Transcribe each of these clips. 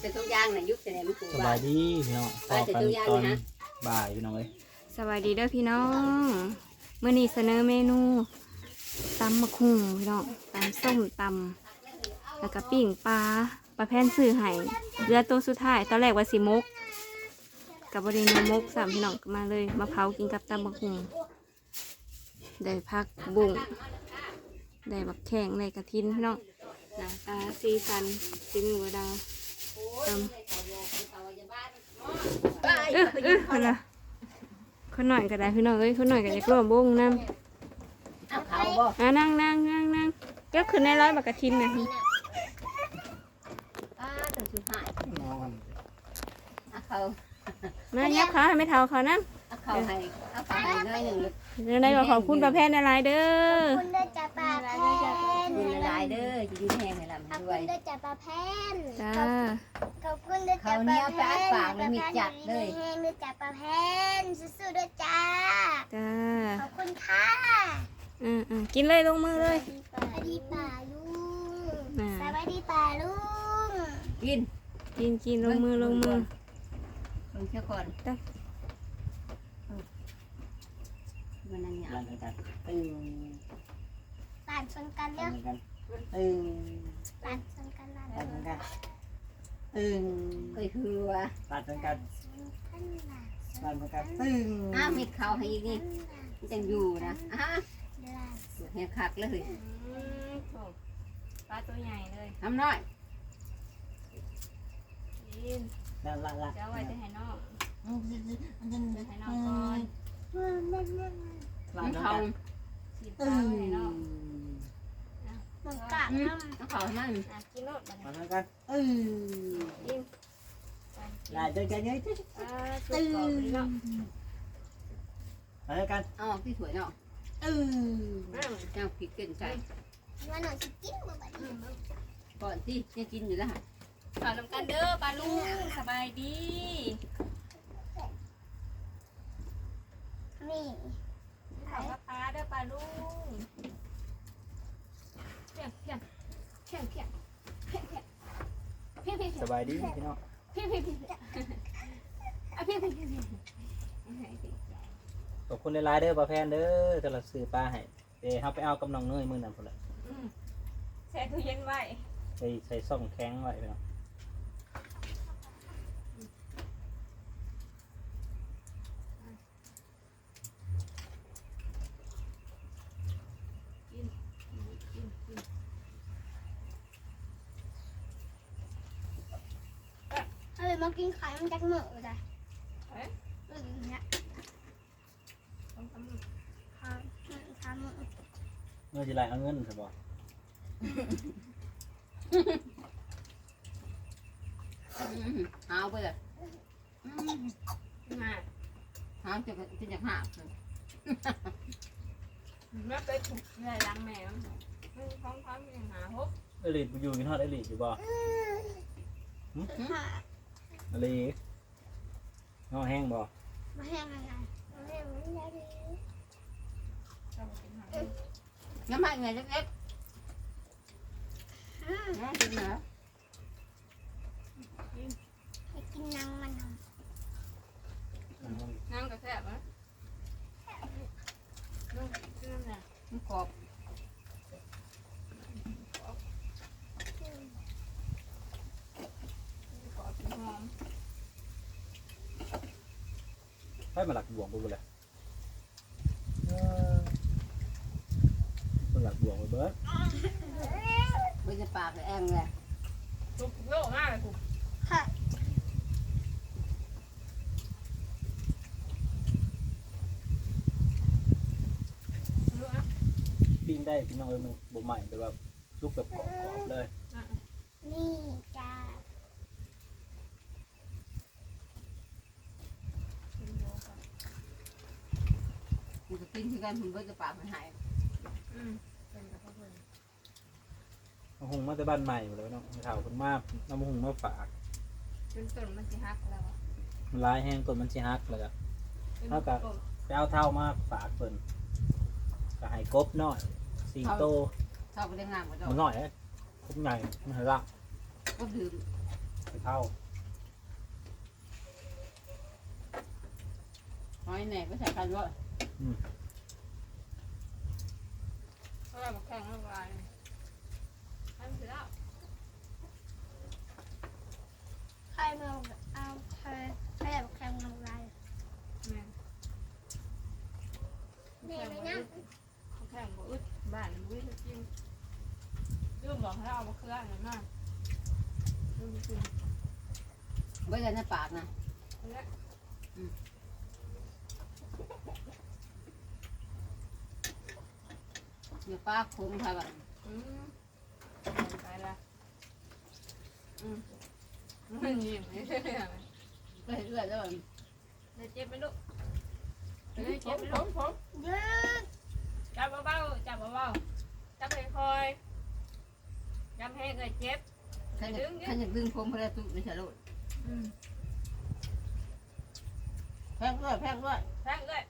แต่ทุกอย่างน่ะยุคแต่ไหนมันปลูกสบ้าบานยดีพี่น้องพอกันตอนบ่ายพี่น้องเอ้ยสวัสดีเด้อพี่น้องเมื่อนี้เสนอเมนูตำมะคุงพี่น้องตำส้มตำแล้วก็ปิ้งปลาปลาแพนซื้อให้เรือตัวสุดท้ายตอนแรกว่าสิมก กับบริเนมกสามพี่น้องก็มาเลยมาเผากินกับตำมะคุงได้พักบุ้งได้บักแข้งได้กระทินพี่น้องหน้าตาสีสันสีมือดาว ตำเออเออคนละคนหน่อยก็ได้พี่น้องเอ้ยคนหน่อยก็จะกลัวบงน้ำเอาเขาบ่อะนั่งนั่งนั่งนั่งก็คือในร้อยบักกะทินนะป้าตัวสุดท้ายเขามายับขาให้ไม่เท่าเขานั่งเขาให้เอาเขาให้น้อยหนึ่งลูกเดี๋ยได้ก็ขอบคุณประเภทอะไรเด้อขอบคุณด้จับปลาแพนคุณละลายเด้อจะยืนแห้งให้ลำขอบด้วคุยณได้จับปลาแพนจ้าขอบคุณได้จับปลาแพนเขาวเหนียวไปอัดปากเลยมีจัดเลยแห้งได้จับปลาแพนสู้ๆด้วยจ้า จ้าขอบคุณค่ะอืมอืมกินเลยลงมือเลย สวัสดีป่าลุงอ่า สวัสดีป่าลุงกินกินกินลงมือลงมือลงเชื่อก่อนได้มันนั่งหยารับนกันตึงป่านชนกันเร็วกัน ตึงป่านชนกันนะรันกันตึงก็คือว่ารันกันกันนะรันกันตึงอ้าวมีเขาให้อีกนี่มันจังอยู่นะอะเดือนคักเลยปลาตัวใหญ่เลยทำน้อยกินนั่นละละจะไว้จะให้น้องจะให้น้องก่อนรันน้ำกัเขานฉีดปตึลาให้น้อง มันกะอืมน้ำน้ำเขาให้มันอะกินโลดบัดนี้รันกันตึงกินลายเจอกันเยอะอ่าสุดกรอบเลยเนาะรันกันเอาออกที่สวยเนาะตึงเจ้าพริกเกินใจว่าหน่อยสิกินบ่บัดนี้ก่อนที่จะกินอยู่แล้วฮะขอน้ำกันเด้อปลาลุงสบายดีนี่ขอปลาเด้อปลาลุง สบายดีพี่น้องเพียงเพียงเพียงเพียงอะเพียงเพียงเพียงเพียงขอบคุณหลายๆเด้อป้าแพนเด้อแต่ละซื้อปลาให้เดี๋ยวเราไปเอากำนองเนยมื้อนั้นพุ่นละใส่ตู้เย็นไว้ใส่ใส่ซ่องแข็งไว้พี่น้อง กินกินกินกิน เฮ้ย มากินไข่มันจักเหมือจ้ะเอ๊ะเอออย่างเงี้ยต้องทำข้าวข้าวมือเมื่อสิไล่เอาเงินซะบ่เอาไปเลยมาหาจะจะจะหาแม่ไปถูกใหญ่รังแมวไม่ท้องท้องยังหาพบเอลิทอยู่กินฮอดเอลิทอยู่บ่ ค่ะอลิทน้องแห้งบ่มาแห้งอะไรมาแห้งมันยาวดีน้ำมันไงเล็กอืมๆน้ำกินเหรอให้กินนังมันน้ำกระแทกนะน้ำน้ำเนี่ยมันกรอบ กรอบหอม ไปมาหลักบวงบ่บ่เลยเออมาหลักบวงไปเบิดมันจะปากแองเลยทุกโลมากเลยคุณค่ะรู้นะปิ้งได้พี่น้องเอ้ยมันบ่ใหม่แต่ว่าสุกแบบกรอบๆเลย นี่จ้า มันจะกินที่กันมันก็จะปากมันหายอืมเป็นกับพ่อเพื่อนน้ำหงมาแต่บ้านใหม่หมดเลยเนาะข่าวคนมากน้ำหงมาฝากจนต้นมันสิฮักแล้วอะมันร้ายแห้งต้นมันสิฮักเลยอะเป็นเท่ากับ ต้นไปเอาเท่ามาฝากเพิ่นก็ให้กบน้อยสี่โตชอบไปเล่นงานกับเจ้ามันน้อยเอ้ยกบใหญ่มันให้ละก็ดื่มไปเข้าหอยแหน่ก็ใส่กันว่า เพราะว่ามันแข็งละลายให้มันเสร็จแล้วใครมาเอาใครใครอยากแข่งน้ำลายแม่นแม่ไม่นั่งแข็งบ่อึดบ้านบ่อึดจริงลืมบอกให้เอามะเขืออันนั้นมาลืมจริงไว้กันในปากนะอัน เดี๋ยวป้าคุ้มค่ะแบบอืมไปละอืมมันยิ้มไม่ใช่ไหมไปเรื่อยแล้วเดี๋ยวเจ็บไหมลูกเดี๋ยวเจ็บไหมลูกเยอะจับเบาๆจับเบาๆจับค่อยๆจับให้เกิดเจ็บท่านอยากท่านอยากดึงผมพระตุไม่ใช่ลูกอืมแพงด้วยแพงด้วยแทงเลย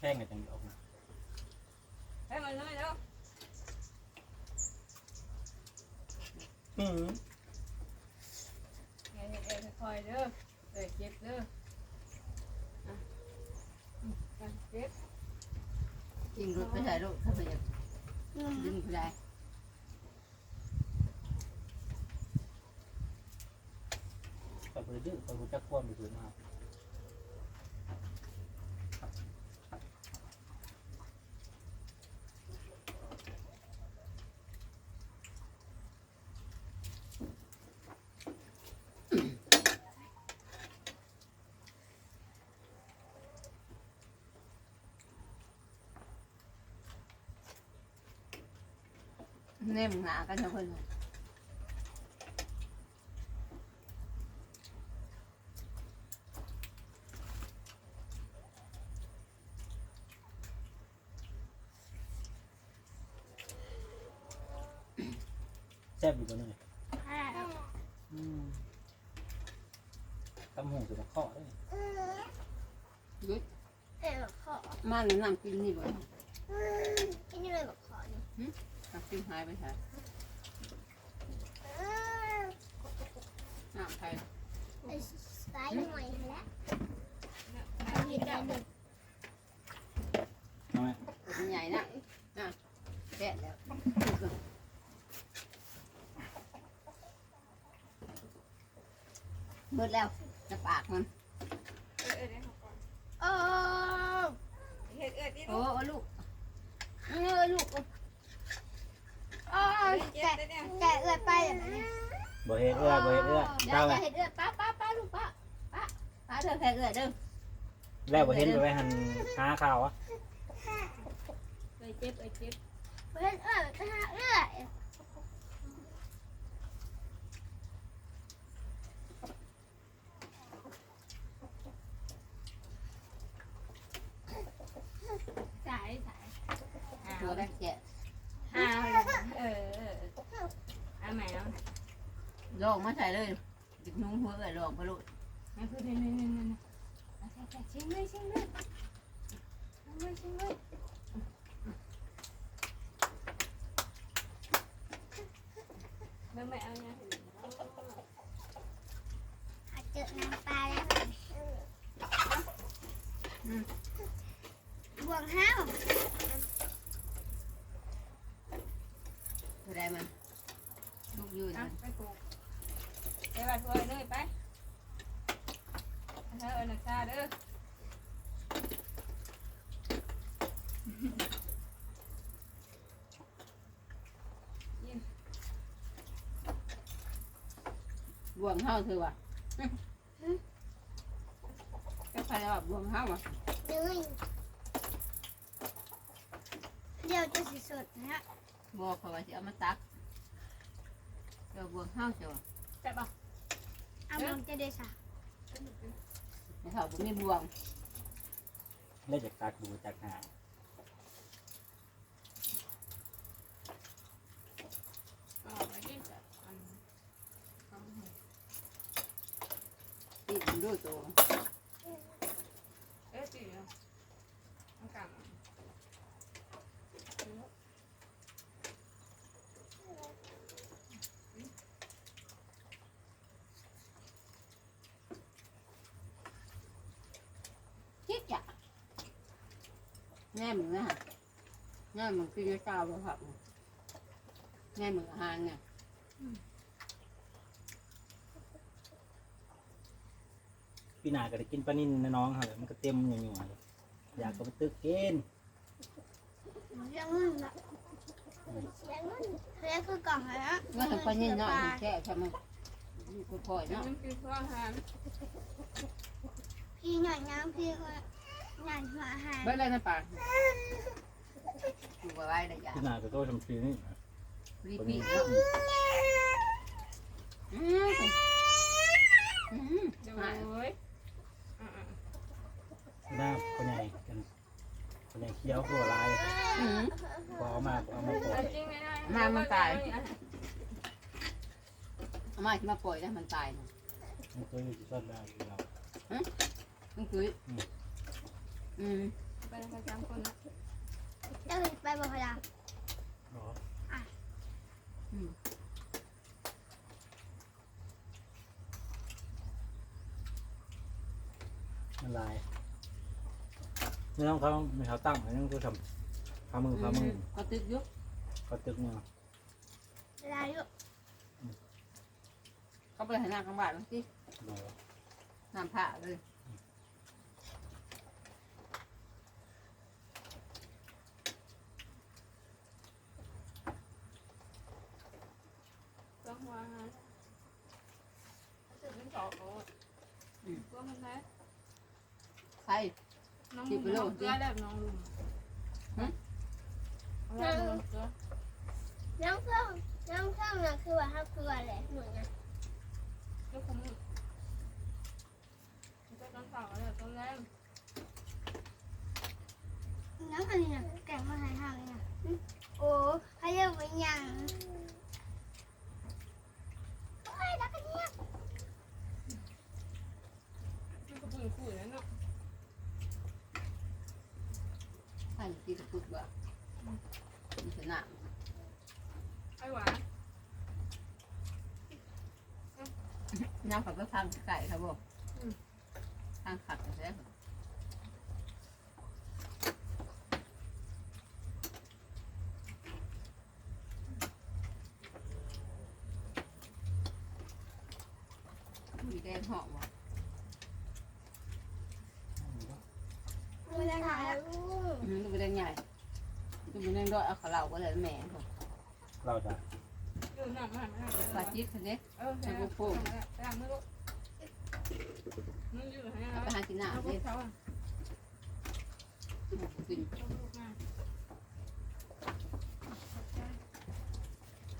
แป้งกับจังออกมาแทงมันเลยเนาะอืมเดี๋ยวเดี๋ยวค่อยๆเด้อเดี๋ยวเจ็บเด้ออะอืมอะเจ็บจริงรถไม่ใช่ลูกถ้าไปอยากดึงก็ได้ไปบริดื้อไปบริจักความไปถือมา เน่มหนากันทุกคนแซ่บอยู่ตัวนึงอ่าอืมตำหงสุดข้อได้ยุดเอ๋ขอมาหนึ่งน้ำกินนี่บ่ที่นี่เลยบอกขอนี่ น้ำกินหายไปใช่น้ำไทยไอ้สไตล์ใหม่แล้วมีแต่หนึ่งเอาไมเป็นใหญ่นะน่ะแกะแล้วหมดแล้วจะปากมัน เออเออเดี๋ยวเขาก่อน โอ้ เฮ็ดเออที่ โอ้ ลูก ลูกเออลูก โอ้ เจ็ แกะ บได้เนี่ย แกะเอื้อไปอย่างนี้ บ่เฮ็ดเอื้อบ่เฮ็ดเอื้อเดี๋ยเจ้าวไงจะเห็ดเอื้อป้าป้าป้าลูกป้าป้าป้าเธอแพ้เอื้อเด้อแล้วบ่เห็นไปไว้หันหาข่าวอะเออเจ็บเออเจ็บเพื่อนเอื้อไปหาเอื้อสายสายตัวแรกแกะ อ้าวเออเออเอาใหม่แล้ว ลองมาใส่เลยดิบนุ่งหัวเอื้อลองพะลูกนี่คือนี่นี่นี่นี่เอาใส่ใส่ชิมเลยชิมเลยชิมเลยชิมเลยเมื่อไม่เอาเนี่ยเจอน้ำปลาแล้วบวงห้าว ตัวใดมันลูกยืน เอา มัน ไปปลูกไปบ้านพ่อยเลยไปเธอ เอาหนักชาเด้อบวงเฮาเธอว่ะก็ใครว่าบวงเฮาอะหนึ่งเดี๋ยวจะสิสดนะบอกเขาว่าสิเอามาตักเดี๋ยวบวงเฮาเจ้าใช่ปะเอามันจะได้สะ ในเขาบ่มีบวงได้จากตักดูจากหาอ๋อไม่ได้จัดอันเอาให้ที่มันดูตัว เอ๊ะจีเอาเอากลับมา แง่มึงนะฮะแง่มึงกินเจ้าบ่ครับแง่มึงอาหารเนี่ยพี่นาก็ได้กินปลานิ่นนะน้องค่ะมันก็เต็มอยู่อยู่อยากก็ไปตึกกินเรื่องมันแบบเรื่องมันเรื่องคือกล่องอะไรนะเมื่อถึงปลานิ่นเนาะแค่ใช่ไหมกูปล่อยเนาะมันคือข้อหารพี่หน่อยน้ำพี่ก็ หน่อยหัวอาหารเบิดเลยนะป่าอยู่ไว้ได้ยาพี่นาก็โตชมชีนี่รีปีเนาะอืมอืมโดหายยพี่นาคนใหญ่กันคนใหญ่เคี้ยวหัวลายอืม พอเอามาเอามาปล่อยจริงไหมนะเอามาที่มาปล่อยแล้วมันตายเนาะมันเคยอยู่ที่ชอบได้อยู่เรามันคืออืม ไปประจำคนนะเจ้าไปบอกพยาเนาะอืมมันลายไม่ต้องเขาไม่เขาตั้งไม่ต้องเขาทำพามือพามือก็ตึกยุกเขาตึกเนี่ยเวลาอยู่เขาไปหาหน้ากลางบ้านบางทีเนาะน้ำผ้าเลย ต้องวางงานจะเป็น สองโอ้ก็มันได้ใช่น้องลุงน้องเกลือแบบน้องลุงแล้วน้องเกลือน้ำเครื่องน้ำเครื่องน่ะคือว่าถ้าเกลือแหละหนูนะก็คุ้มก็ต้องสั่งอะไรต้นแรกน้ำอันนี้น่ะแกงมาใส่ทางนี่น่ะโอ้เขาเรียกว่าหยังโอ้ยรักกันเนี่ย มันก็ปุ่นฝุ่นแล้วเนาะ ใช่ ที่จะพูดว่ามันจะหนักไอ้หวานน้ำผักก็พังไก่ครับผมทางขัดกันแล้มีแดงหอมว่ะไม่ได้ถ่ายรูป อืมดูแดงใหญ่ดูแดงด้วยเอาขาวเหลาก็เลยแหม่ผมเราจะอยู่หนักมากมากปลาจิ๊บคนนี้เออใช่แต่ไม่รู้มันอยู่ไหนเอาไปหากินหน้าเอาพวดิกเขาอะกินเอาพวกมา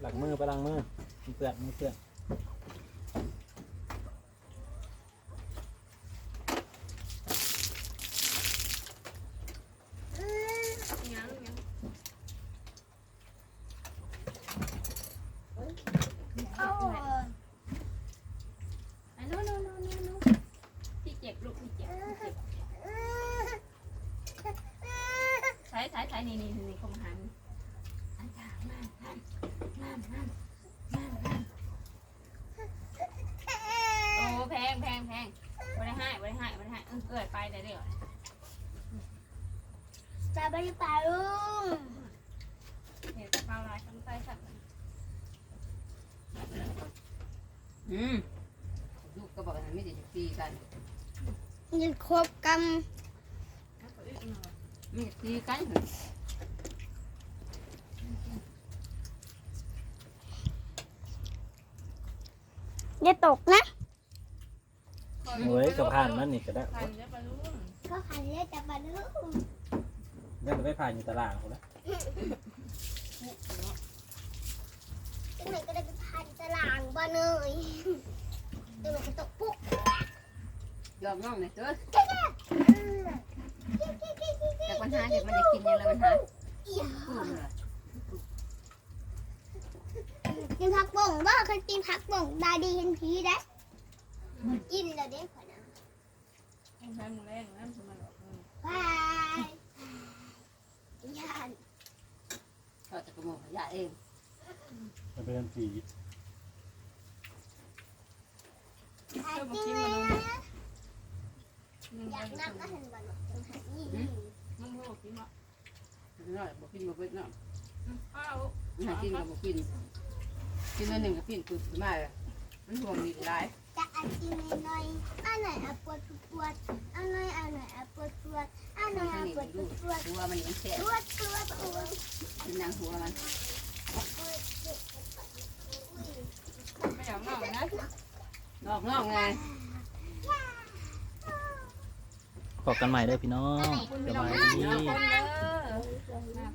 หลังมือไปหลังมือมือเปื่อนมือเปื่อน ยังยัง โอ้ อะนู้นนู้นนู้นนู้นพี่เจ็บลูกพี่เจ็บเจ็บใช้ใช้ใช้นี่นี่นี่คงหันอันจางมากหันมากมากมากมากโอ้แพงแพงแพงไม่ได้ให้ไม่ได้ให้ไม่ได้ให้เออเกิดไปได้เดี๋ยว จะ ไปป่าลุงเห็นแต่ข้าวลายคำใต้สัตว์อืมลูกก็บอกกันไม่ได้จะตีกันยินครบกันไม่ได้ตีกันอย่าตกนะเฮ้ยกับผ่านมันนี่ก็ได้ ผ่านจะไปรู้ก็ขันเรียกจะป่าลุง ยังจะไปผ่านอยู่ตลาดเขาแล้วจังไหนก็ได้ไปพันตารางบ้านเนยจังไหนก็ตกปุ๊กยอมน้องเลยเถอะเออจากปัญหาเด็กมันจะกินยังไงปัญหาอีหพูดเลยกินผักบ่งบ่เคยกินผักบ่งดาดีเห็นผีได้กินแล้วเด้ขอนะใช้มือแรงนั่นสมัยหรอกบายยาน ก็จะกระโมงยาเองมันเป็นสีหาเจ้าบุจริกิงนเลมายลงนะมึงอยากไปนับก็เห็นบ่หรอกจังหานี่มึงพูดกินมาน้อยบ่กินบ่เบิดเนาะข้าวมันหากินก็บ่กินกินอันหนึ่งก็กินปึ๊บมาเลยมันห่วงดีหลายจะเอากินหน่อยอันไหนเอาปวดปวดอันไหนอันไหนเอาปวดปวดอันไหนทางเอานี้ปวดดูปวดหัวมันยังแฉะปวดปวดปวดเป็นนางหัวมันไม่อยากนอกนะนอกนอกไงขอบกันใหม่เด้อพี่น้องสบายดีคนเลย